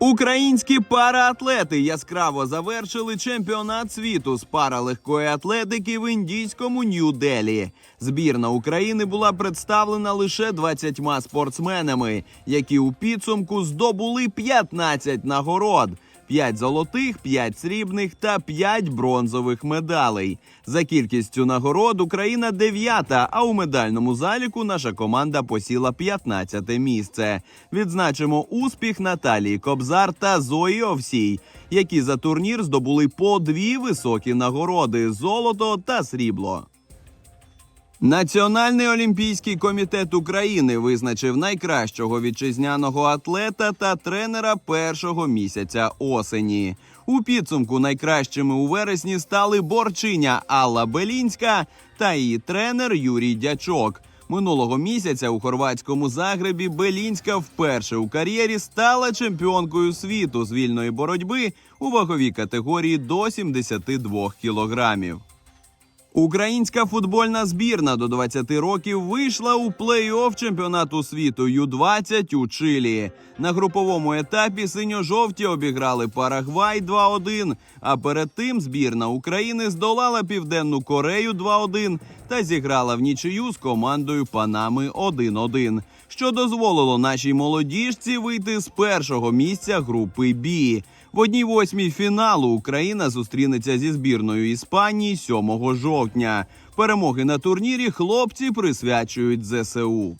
Українські параатлети яскраво завершили чемпіонат світу з паралегкої атлетики в індійському Нью-Делі. Збірна України була представлена лише 20 спортсменами, які у підсумку здобули 15 нагород. 5 золотих, 5 срібних та 5 бронзових медалей. За кількістю нагород Україна дев'ята, а у медальному заліку наша команда посіла 15 місце. Відзначимо успіх Наталії Кобзар та Зої Овсій, які за турнір здобули по дві високі нагороди золото та срібло. Національний олімпійський комітет України визначив найкращого вітчизняного атлета та тренера першого місяця осені. У підсумку найкращими у вересні стали борчиня Алла Белінська та її тренер Юрій Дячок. Минулого місяця у хорватському Загребі Белінська вперше у кар'єрі стала чемпіонкою світу з вільної боротьби у ваговій категорії до 72 кілограмів. Українська футбольна збірна до 20 років вийшла у плей-офф чемпіонату світу Ю-20 у Чилі. На груповому етапі синьо-жовті обіграли Парагвай 2-1, А перед тим збірна України здолала Південну Корею 2-1 та зіграла в нічию з командою Панами 1-1, що дозволило нашій молодіжці вийти з першого місця групи Бі. В одній восьмій фіналу Україна зустрінеться зі збірною Іспанії 7 жовтня. Перемоги на турнірі хлопці присвячують ЗСУ.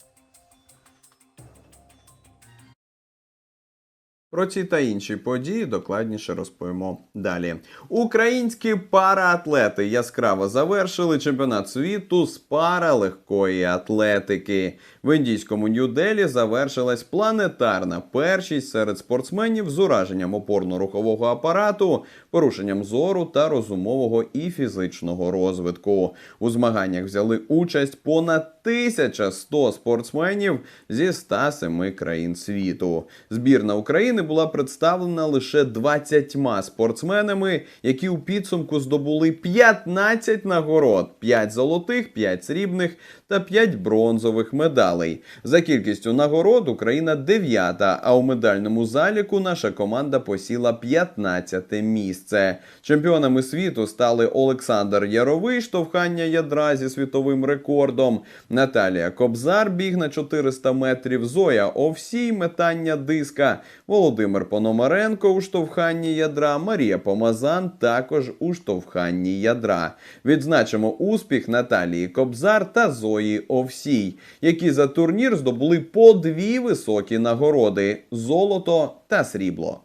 Про ці та інші події докладніше розповімо далі. Українські параатлети яскраво завершили чемпіонат світу з паралегкої атлетики. В індійському Нью-Делі завершилась планетарна першість серед спортсменів з ураженням опорно-рухового апарату, порушенням зору та розумового і фізичного розвитку. У змаганнях взяли участь понад 1100 спортсменів зі 107 країн світу. Збірна України була представлена лише 20 спортсменами, які у підсумку здобули 15 нагород: 5 золотих, 5 срібних та 5 бронзових медалей. За кількістю нагород Україна дев'ята, а у медальному заліку наша команда посіла 15 місце. Чемпіонами світу стали Олександр Яровий, штовхання ядра зі світовим рекордом, Наталія Кобзар, біг на 400 метрів, Зоя Овсій, метання диска, Володимир Пономаренко у штовханні ядра, Марія Помазан також у штовханні ядра. Відзначимо успіх Наталії Кобзар та Зої Овсій, які за турнір здобули по дві високі нагороди золото та срібло.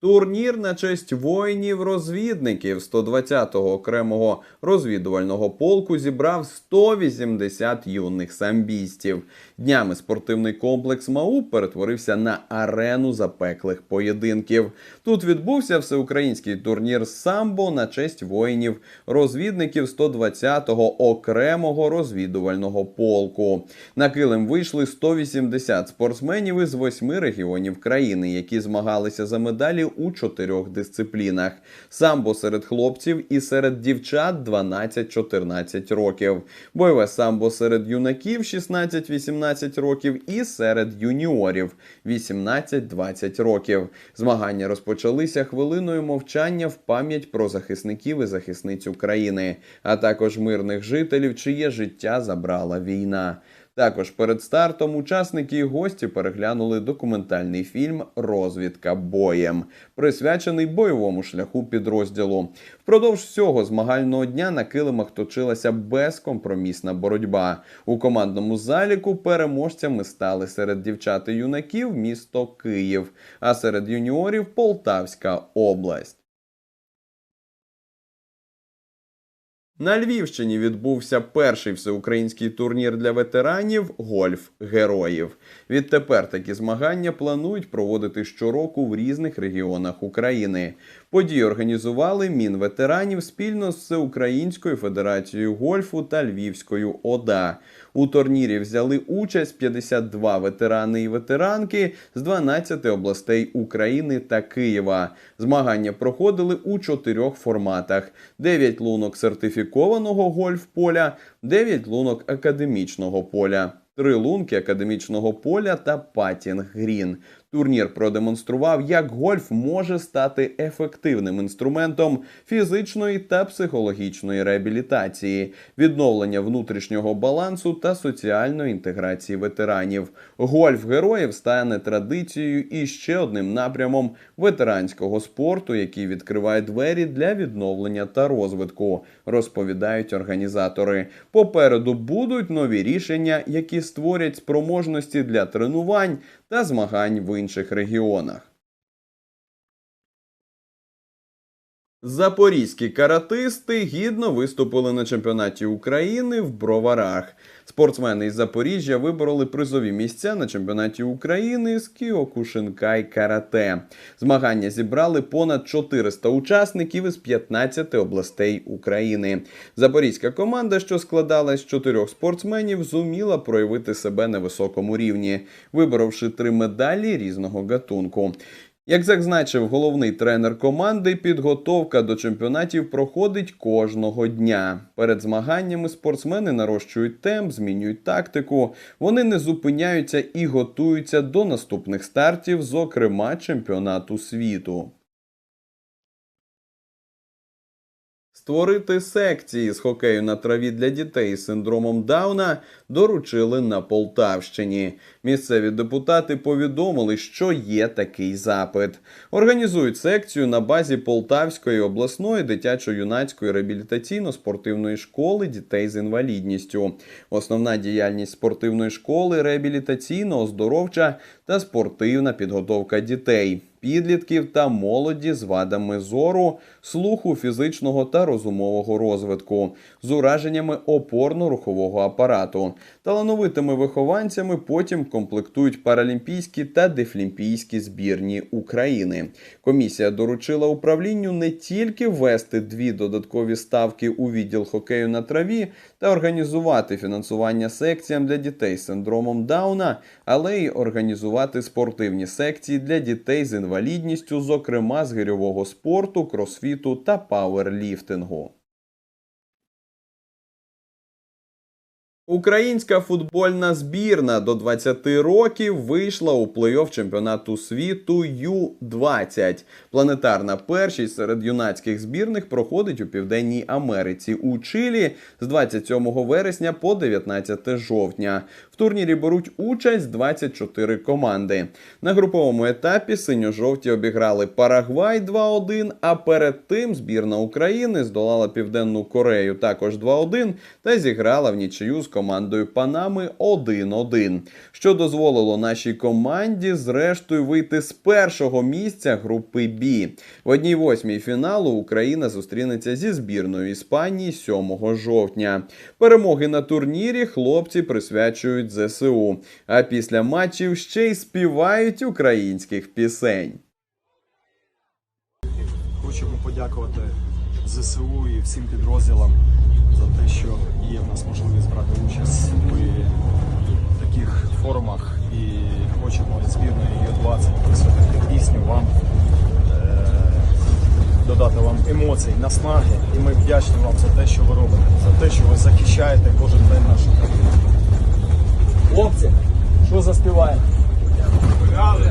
Турнір на честь воїнів-розвідників 120-го окремого розвідувального полку зібрав 180 юних самбістів. Днями спортивний комплекс МАУ перетворився на арену запеклих поєдинків. Тут відбувся всеукраїнський турнір самбо на честь воїнів-розвідників 120-го окремого розвідувального полку. На килим вийшли 180 спортсменів із восьми регіонів країни, які змагалися за медалі у чотирьох дисциплінах: самбо серед хлопців і серед дівчат 12-14 років, бойове самбо серед юнаків 16-18 років і серед юніорів 18-20 років. Змагання розпочалися хвилиною мовчання в пам'ять про захисників і захисниць України, а також мирних жителів, чиє життя забрала війна. Також перед стартом учасники і гості переглянули документальний фільм Розвідка боєм, присвячений бойовому шляху підрозділу. Впродовж всього змагального дня на килимах точилася безкомпромісна боротьба. У командному заліку переможцями стали серед дівчат і юнаків місто Київ, а серед юніорів Полтавська область. На Львівщині відбувся перший всеукраїнський турнір для ветеранів Гольф Героїв. Відтепер такі змагання планують проводити щороку в різних регіонах України. Події організували Мінветеранів спільно з Всеукраїнською федерацією гольфу та Львівською ОДА. У турнірі взяли участь 52 ветерани і ветеранки з 12 областей України та Києва. Змагання проходили у чотирьох форматах: 9 лунок сертифікованого гольф-поля, 9 лунок академічного поля. Три лунки академічного поля та патінг грін. Турнір продемонстрував, як гольф може стати ефективним інструментом фізичної та психологічної реабілітації, відновлення внутрішнього балансу та соціальної інтеграції ветеранів. Гольф героїв стане традицією і ще одним напрямом ветеранського спорту, який відкриває двері для відновлення та розвитку, розповідають організатори. Попереду будуть нові рішення, які створять спроможності для тренувань та змагань в інших регіонах. Запорізькі каратисти гідно виступили на чемпіонаті України в Броварах. Спортсмени із Запоріжжя вибороли призові місця на чемпіонаті України з Кіокушинкай карате. Змагання зібрали понад 400 учасників із 15 областей України. Запорізька команда, що складалась з чотирьох спортсменів, зуміла проявити себе на високому рівні, виборовши три медалі різного гатунку. Як зазначив головний тренер команди, підготовка до чемпіонатів проходить кожного дня. Перед змаганнями спортсмени нарощують темп, змінюють тактику. Вони не зупиняються і готуються до наступних стартів, зокрема чемпіонату світу. Створити секції з хокею на траві для дітей з синдромом Дауна доручили на Полтавщині. Місцеві депутати повідомили, що є такий запит. Організують секцію на базі Полтавської обласної дитячо-юнацької реабілітаційно-спортивної школи дітей з інвалідністю. Основна діяльність спортивної школи реабілітаційно-оздоровча та спортивна підготовка дітей. Підлітків та молоді з вадами зору, слуху, фізичного та розумового розвитку, з ураженнями опорно-рухового апарату. Талановитими вихованцями потім комплектують паралімпійські та дефлімпійські збірні України. Комісія доручила управлінню не тільки ввести дві додаткові ставки у відділ хокею на траві та організувати фінансування секціям для дітей з синдромом Дауна, але й організувати спортивні секції для дітей з інвалідністю, зокрема з гирьового спорту, кросфіту та пауерліфтингу. Українська футбольна збірна до 20 років вийшла у плей-офф чемпіонату світу Ю-20. Планетарна першість серед юнацьких збірних проходить у Південній Америці у Чилі з 27 вересня по 19 жовтня. В турнірі беруть участь 24 команди. На груповому етапі синьо-жовті обіграли Парагвай 2-1, а перед тим збірна України здолала Південну Корею також 2-1 та зіграла в нічию з командою Панами 1-1, що дозволило нашій команді зрештою вийти з першого місця групи Б. В одній восьмій фіналу Україна зустрінеться зі збірною Іспанії 7 жовтня. Перемоги на турнірі хлопці присвячують ЗСУ, а після матчів ще й співають українських пісень. Хочемо подякувати ЗСУ і всім підрозділам за те, що є в нас можливість брати участь у таких форумах. І хочемо збірної Ю-20 присвятити пісню вам, е, додати вам емоцій, наснаги. І ми вдячні вам за те, що ви робите, за те, що ви захищаєте кожен день нашу країну. Хлопці, що заспіваємо?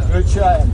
Включаємо.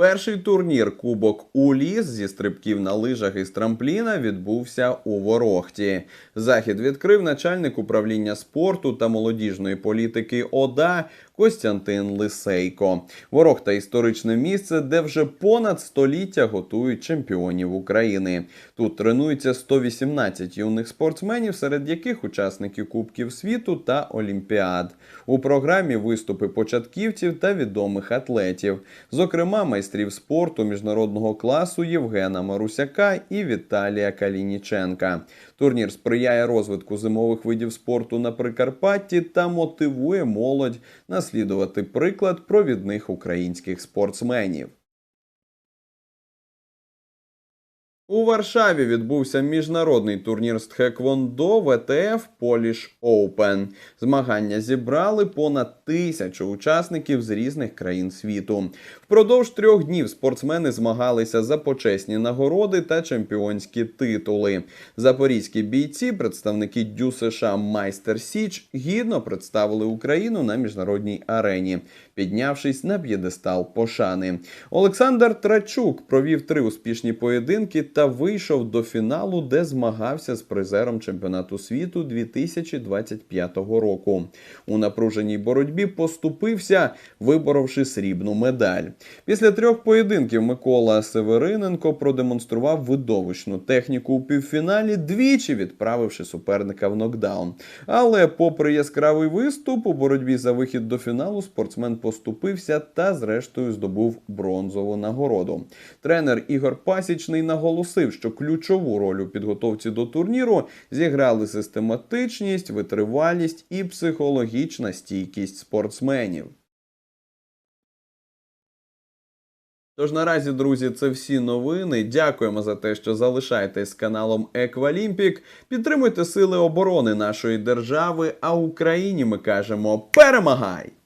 Перший турнір Кубок Уліс зі стрибків на лижах із трампліна відбувся у Ворохті. Захід відкрив начальник управління спорту та молодіжної політики ОДА Костянтин Лисейко. Ворог та історичне місце, де вже понад століття готують чемпіонів України. Тут тренуються 118 юних спортсменів, серед яких учасники Кубків світу та Олімпіад. У програмі виступи початківців та відомих атлетів, зокрема майстрів спорту міжнародного класу Євгена Марусяка і Віталія Калініченка. Турнір сприяє розвитку зимових видів спорту на Прикарпатті та мотивує молодь наслідувати приклад провідних українських спортсменів. У Варшаві відбувся міжнародний турнір з тхеквондо ВТФ Polish Open. Змагання зібрали понад тисячу учасників з різних країн світу. Впродовж трьох днів спортсмени змагалися за почесні нагороди та чемпіонські титули. Запорізькі бійці, представники Дю США Майстер Січ, гідно представили Україну на міжнародній арені, піднявшись на п'єдестал пошани. Олександр Трачук провів три успішні поєдинки та вийшов до фіналу, де змагався з призером чемпіонату світу 2025 року. У напруженій боротьбі поступився, виборовши срібну медаль. Після трьох поєдинків Микола Севериненко продемонстрував видовищну техніку у півфіналі, двічі відправивши суперника в нокдаун. Але, попри яскравий виступ, у боротьбі за вихід до фіналу спортсмен поступився та, зрештою, здобув бронзову нагороду. Тренер Ігор Пасічний наголосив, що ключову роль у підготовці до турніру зіграли систематичність, витривалість і психологічна стійкість спортсменів. Тож наразі, друзі, це всі новини. Дякуємо за те, що залишаєтесь з каналом Еквалімпік. Підтримуйте сили оборони нашої держави. А Україні ми кажемо перемагай!